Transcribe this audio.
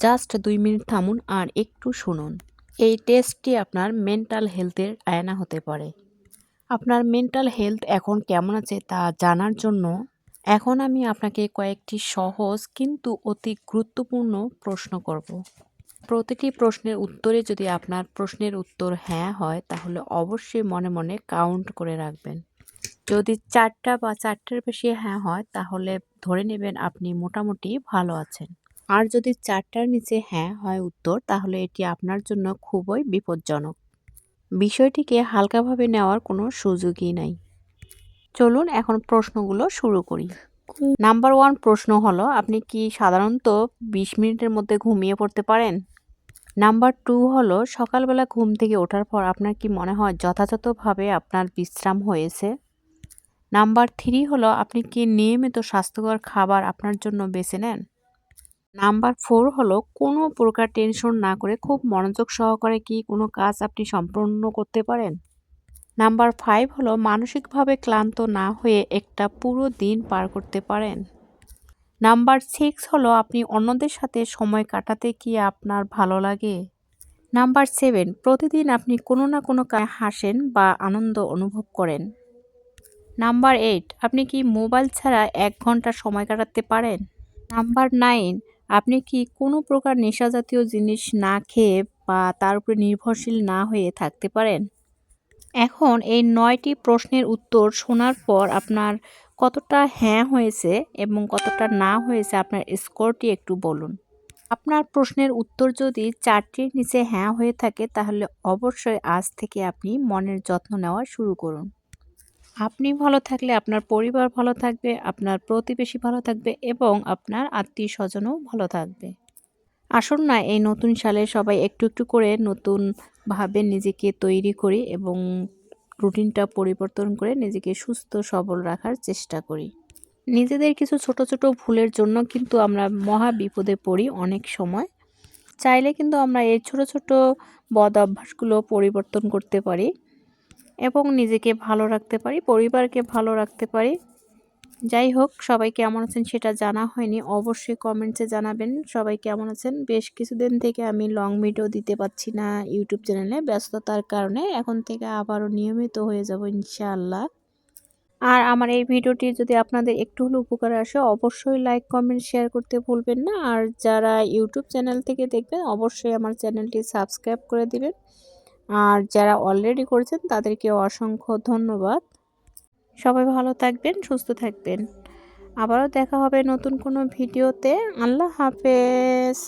Just দুই minute থামুন আর একটু শুনুন। এই টেস্টটি আপনার মেন্টাল হেলথের আয়না হতে পারে। আপনার মেন্টাল হেলথ এখন কেমন আছে তা জানার জন্য এখন আমি আপনাকে কয়েকটি সহজ কিন্তু অতি গুরুত্বপূর্ণ প্রশ্ন করব। প্রতিটি প্রশ্নের উত্তরে যদি আপনার প্রশ্নের উত্তর হ্যাঁ হয়, তাহলে অবশ্যই মনে মনে কাউন্ট করে রাখবেন। যদি চারটা বা চারটার বেশি হ্যাঁ হয়, তাহলে ধরে নেবেন আপনি মোটামুটি ভালো আছেন। আর যদি চারটার নিচে হ্যাঁ হয় উত্তর তাহলে এটি আপনার জন্য খুবই বিপজ্জনক। বিষয়টিকে হালকাভাবে নেওয়ার কোনো সুযোগই নাই। চলুন এখন প্রশ্নগুলো শুরু করি। নাম্বার ওয়ান প্রশ্ন হলো আপনি কি সাধারণত বিশ মিনিটের মধ্যে ঘুমিয়ে পড়তে পারেন? নাম্বার টু হলো সকালবেলা ঘুম থেকে ওঠার পর আপনার কি মনে হয় যথাযথভাবে আপনার বিশ্রাম হয়েছে? নাম্বার থ্রি হলো আপনি কি নিয়মিত স্বাস্থ্যকর খাবার আপনার জন্য বেছে নেন? নাম্বার ফোর হলো কোনো প্রকার টেনশন না করে খুব মনোযোগ সহকারে কি কোনো কাজ আপনি সম্পূর্ণ করতে পারেন? নাম্বার ফাইভ হলো মানসিকভাবে ক্লান্ত না হয়ে একটা পুরো দিন পার করতে পারেন। নাম্বার সিক্স হলো আপনি অন্যদের সাথে সময় কাটাতে কি আপনার ভালো লাগে? নাম্বার সেভেন, প্রতিদিন আপনি কোনো না কোনো কাজ হাসেন বা আনন্দ অনুভব করেন। নাম্বার এইট, আপনি কি মোবাইল ছাড়া এক ঘণ্টা সময় কাটাতে পারেন? নাম্বার নাইন আপনি কি কোনো প্রকার নেশাজাতীয় জিনিস না খেয়ে বা তার উপরে নির্ভরশীল না হয়ে থাকতে পারেন? এখন এই নয়টি প্রশ্নের উত্তর শোনার পর আপনার কতটা হ্যাঁ হয়েছে এবং কতটা না হয়েছে আপনার স্কোরটি একটু বলুন। আপনার প্রশ্নের উত্তর যদি চারটির নিচে হ্যাঁ হয়ে থাকে তাহলে অবশ্যই আজ থেকে আপনি মনের যত্ন নেওয়া শুরু করুন। আপনি ভালো থাকলে আপনার পরিবার ভালো থাকবে, আপনার প্রতিবেশী ভালো থাকবে এবং আপনার আত্মীয় স্বজনও ভালো থাকবে। আসুন না এই নতুন সালে সবাই একটু একটু করে নতুনভাবে নিজেকে তৈরি করি এবং রুটিনটা পরিবর্তন করে নিজেকে সুস্থ, সবল রাখার চেষ্টা করি। নিজেদের কিছু ছোট ছোট ভুলের জন্য কিন্তু আমরা মহা বিপদে পড়ি অনেক সময়। চাইলে কিন্তু আমরা এই ছোট ছোট বদ অভ্যাসগুলো পরিবর্তন করতে পারি। এবং নিজেকে ভালো রাখতে পারি, পরিবারকে ভালো রাখতে পারি। যাই হোক, সবাই কেমন আছেন সেটা জানা হয়নি। অবশ্যই কমেন্টসে জানাবেন সবাই কেমন আছেন। বেশ কিছুদিন থেকে আমি লং ভিডিও দিতে পারছি না ইউটিউব চ্যানেলে ব্যস্ততার কারণে। এখন থেকে আবারও নিয়মিত হয়ে যাব ইনশাআল্লাহ। আর আমার এই ভিডিওটি যদি আপনাদের একটু হলে উপকার আসে, অবশ্যই লাইক কমেন্ট শেয়ার করতে ভুলবেন না। আর যারা ইউটিউব চ্যানেল থেকে দেখবেন, অবশ্যই আমার চ্যানেলটি সাবস্ক্রাইব করে দিবেন। আর যারা অলরেডি করেছেন, তাদেরকে অসংখ্য ধন্যবাদ। সবাই ভালো থাকবেন, সুস্থ থাকবেন। আবারও দেখা হবে নতুন কোনো ভিডিওতে। আল্লাহ হাফেজ।